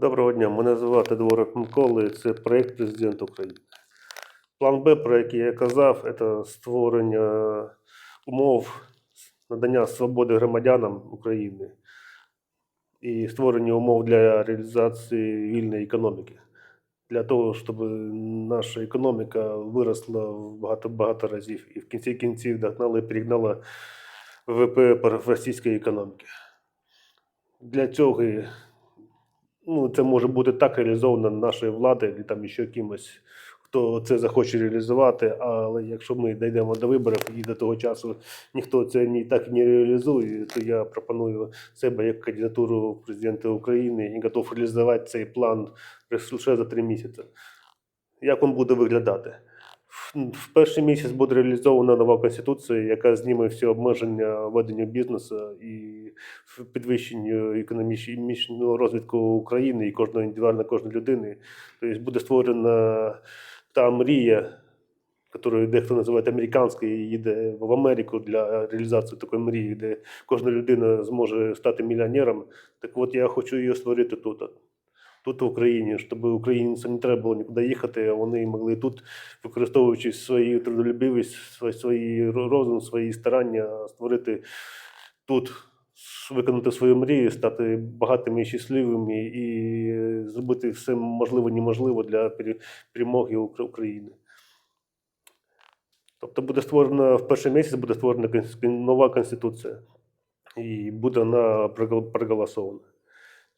Доброго дня, мене звати Дворок Миколи, це проєкт Президент України. План Б, про який я казав, це створення умов надання свободи громадянам України і створення умов для реалізації вільної економіки. Для того, щоб наша економіка виросла в багато, багато разів і в кінці кінців догнала і перегнала ВВП російської економіки. Для цього ну, це може бути так реалізовано нашою владою, і там ще кимось, хто це захоче реалізувати. Але якщо ми дійдемо до виборів і до того часу ніхто це ні так не реалізує, то я пропоную себе як кандидатуру президента України і готов реалізувати цей план лише за три місяці. Як він буде виглядати? В- перший місяць буде реалізована нова конституція, яка зніме всі обмеження ведення бізнесу і підвищенню економічного розвитку України і кожної індивідуально кожної людини. Тобто буде створена та мрія, яку дехто називає американською, і їде в Америку для реалізації такої мрії, де кожна людина зможе стати мільйонером. Так от я хочу її створити тут. Тут в Україні, щоб українцям не треба було нікуди їхати, а вони могли тут, використовуючи свою трудолюбивість, свої, розум, свої старання, створити тут, виконати свою мрію, стати багатими і щасливими і зробити все можливе неможливо для перемоги України. Тобто буде створена в перший місяць буде створена нова конституція, і буде вона проголосована.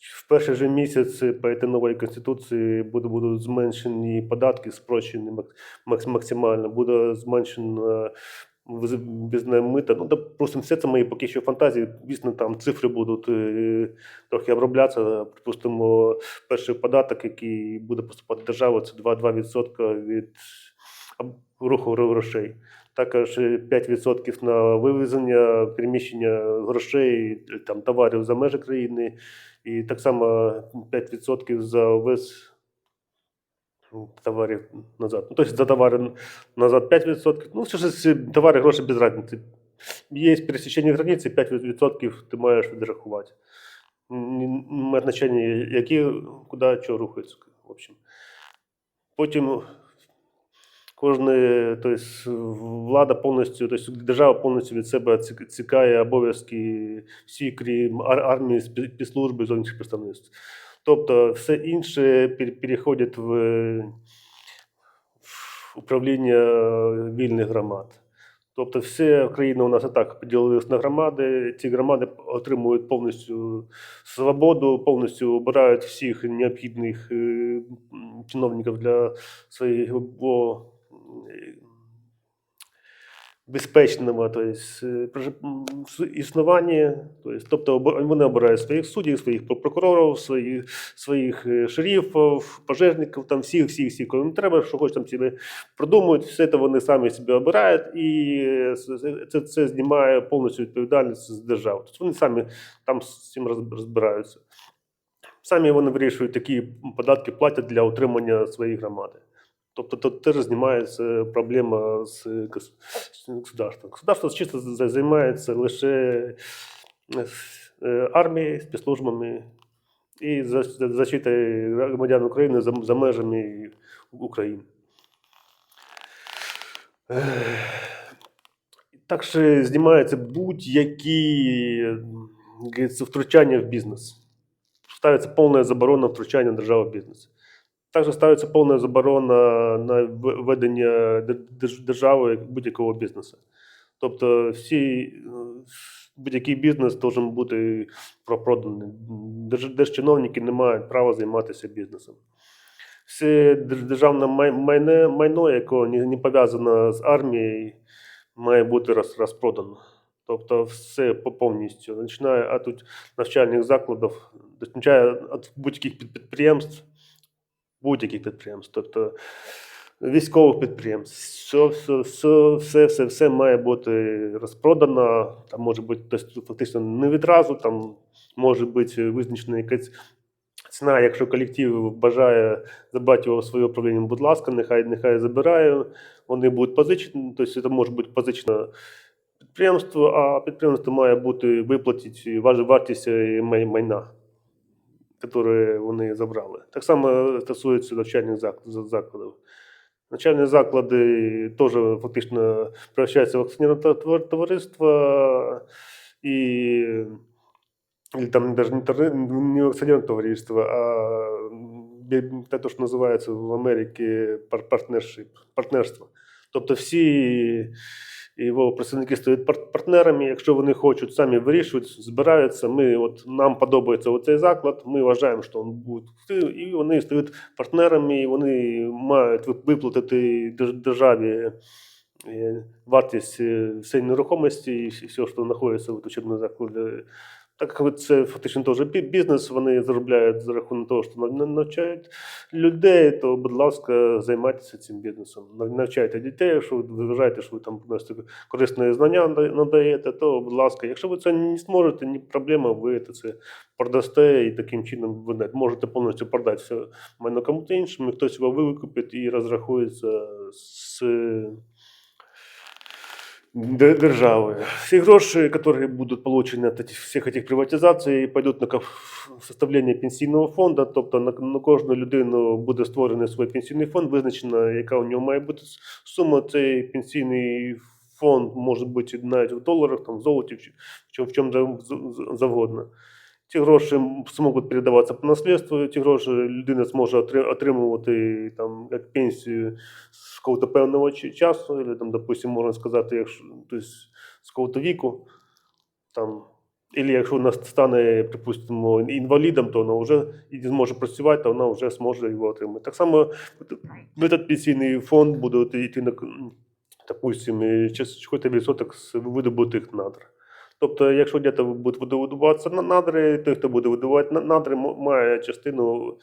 В перший же місяць по новій конституції буде, будуть зменшені податки, спрощені макс- максимально, буде зменшено безне мита. Ну, допустим, все це мої поки що фантазії. Звісно, там цифри будуть е, трохи оброблятися. Припустимо, перший податок, який буде поступати в державу, це 2%, 2% від руху грошей. Також е, 5% на вивезення, переміщення грошей, там, товарів за межі країни, і так само 5% за ввез товарів назад. Ну, тобто за товари назад 5%. Ну, що ж товари, гроші без разниці. Є пересічення границі, 5% ти маєш відрахувати. Має значення, які, куди, що рухається. В общем. Потім кожне, тобто влада повністю, тобто держава повністю від себе цікає обов'язки всі, крім армії, спецслужби, зовнішніх представництв. Тобто все інше переходить в, в управління вільних громад. Тобто вся країна у нас і так поділилась на громади. Ці громади отримують повністю свободу, повністю обирають всіх необхідних е, чиновників для свого безпечного то есть, е, існування. Тобто вони обирають своїх суддів, своїх прокурорів, своїх, своїх е, шерифів, пожежників, там всіх, всіх, всіх, їм треба, що хоч там собі продумують, все це вони самі себе обирають, і е, це, це знімає повністю відповідальність з держави. Тобто вони самі там з цим розбираються. Самі вони вирішують, які податки платять для утримання своєї громади. Тобто теж знімається проблема з государством. Государство чисто займається лише е, армією, спецслужбами і за- за- защитою громадян України за, межами України. Так що знімаються будь-які говориться, втручання в бізнес. Ставиться повна заборона втручання держави в бізнес. Також ставиться повна заборона на ведення держави будь-якого бізнесу. Тобто всі, е, будь-який бізнес має бути пропроданий. Держчиновники не мають права займатися бізнесом. Все державне майне, майно, яке не, не пов'язане з армією, має бути роз, розпродано. Тобто все повністю. Починає від навчальних закладів, починає від будь-яких підприємств, будь-яких підприємств, тобто військових підприємств. Все, все, все, все, все, все має бути розпродано. Там може бути тобто, фактично не відразу, там може бути визначена якась ціна, якщо колектив бажає забрати його в своє управління, будь ласка, нехай, нехай забирає. Вони будуть позичені, тобто це може бути позичено підприємство, а підприємство має бути виплатити вартість май- майна. Які вони забрали. Так само стосується навчальних закладів. Навчальні заклади теж фактично превращаються в акціонерне товариство і или там не, не товариство, а те, що називається в Америці пар- партнершип, партнерство. Тобто всі його представники стають партнерами, якщо вони хочуть, самі вирішують, збираються. Ми, от, нам подобається оцей заклад, ми вважаємо, що він буде, і вони стають партнерами, і вони мають виплатити держ- державі е, вартість е, всієї нерухомості і все, що знаходиться в учебному закладі. Так як це фактично теж бі- бізнес, вони заробляють за рахунок того, що нав- навчають людей, то, будь ласка, займайтеся цим бізнесом. Нав- Навчайте дітей, якщо ви вважаєте, що ви там корисне знання надаєте, то, будь ласка, якщо ви це не зможете, ні проблема, ви це продасте і таким чином ви навіть можете повністю продати все майно кому-то іншому, хтось його викупить і розрахується з державы. Все гроши, которые будут получены от этих, всех этих приватизацій, пойдуть на ка- составлення пенсійного фонду, тобто на, на кожну людину буде створений свій пенсійний фонд, визначена, яка у нього має бути сума. Цей пенсійний фонд може бути навіть в доларах, там, в золоті, в, чому, в чому зав- з- завгодно. Ці гроші зможуть передаватися по наслідству, ці гроші людина зможе отримувати там, як пенсію з какого-то певного часу, або, там, допустим, можна сказати, якщо тобто, з какого-то віку, там, Або якщо вона стане, припустимо, інвалідом, то вона вже зможе працювати, то вона вже зможе його отримати. Так само этот пенсійний фонд буде йти на, допустим, якийсь відсоток з видобутих надр. Тобто, якщо десь будуть видобуватися на- надри, той, хто буде видобувати на- надри, має частину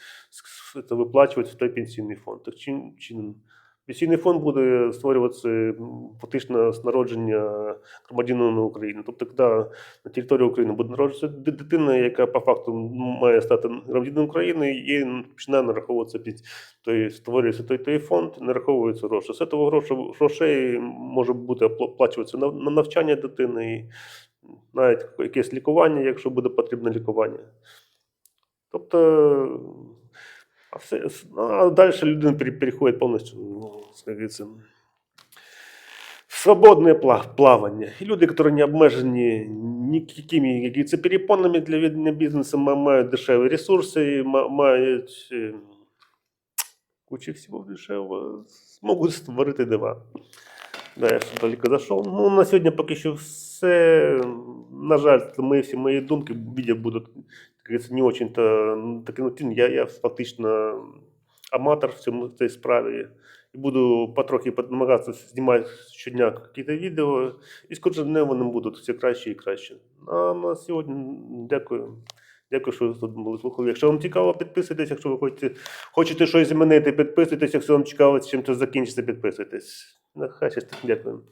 виплачувати в той пенсійний фонд. Так чим, чином пенсійний фонд буде створюватися фактично з народження громадянина України. Тобто, коли на території України буде народжуватися дитина, яка по факту має стати громадянином України, і починає нараховуватися під той створюється той, той фонд, нараховуються гроші. З цього грошей, може бути оплачуватися на, на навчання дитини, навіть якесь лікування, якщо буде потрібне лікування. Тобто, а, все, а далі людина пере- переходить повністю, ну, в свободне плавання. І люди, які не обмежені ніякими якими перепонами для ведення бізнесу, мають дешеві ресурси, мають е, кучу всього дешевого, зможуть створити дива. Да, я ще далеко зайшов. Ну, на сьогодні поки що все. На жаль, мої всі мої думки відео будуть не очень-то м, такі, ну, я, я фактично аматор в цьому в цій справі. І буду потрохи намагатися знімати щодня якісь відео, і з кожним днем вони будуть все краще і краще. А на сьогодні дякую. Дякую, що ви тут були слухали. Якщо вам цікаво, підписуйтесь. Якщо ви хочете, хочете щось змінити, підписуйтесь. Якщо вам цікаво, чим це закінчиться, підписуйтесь. Нехай щастить. Дякую.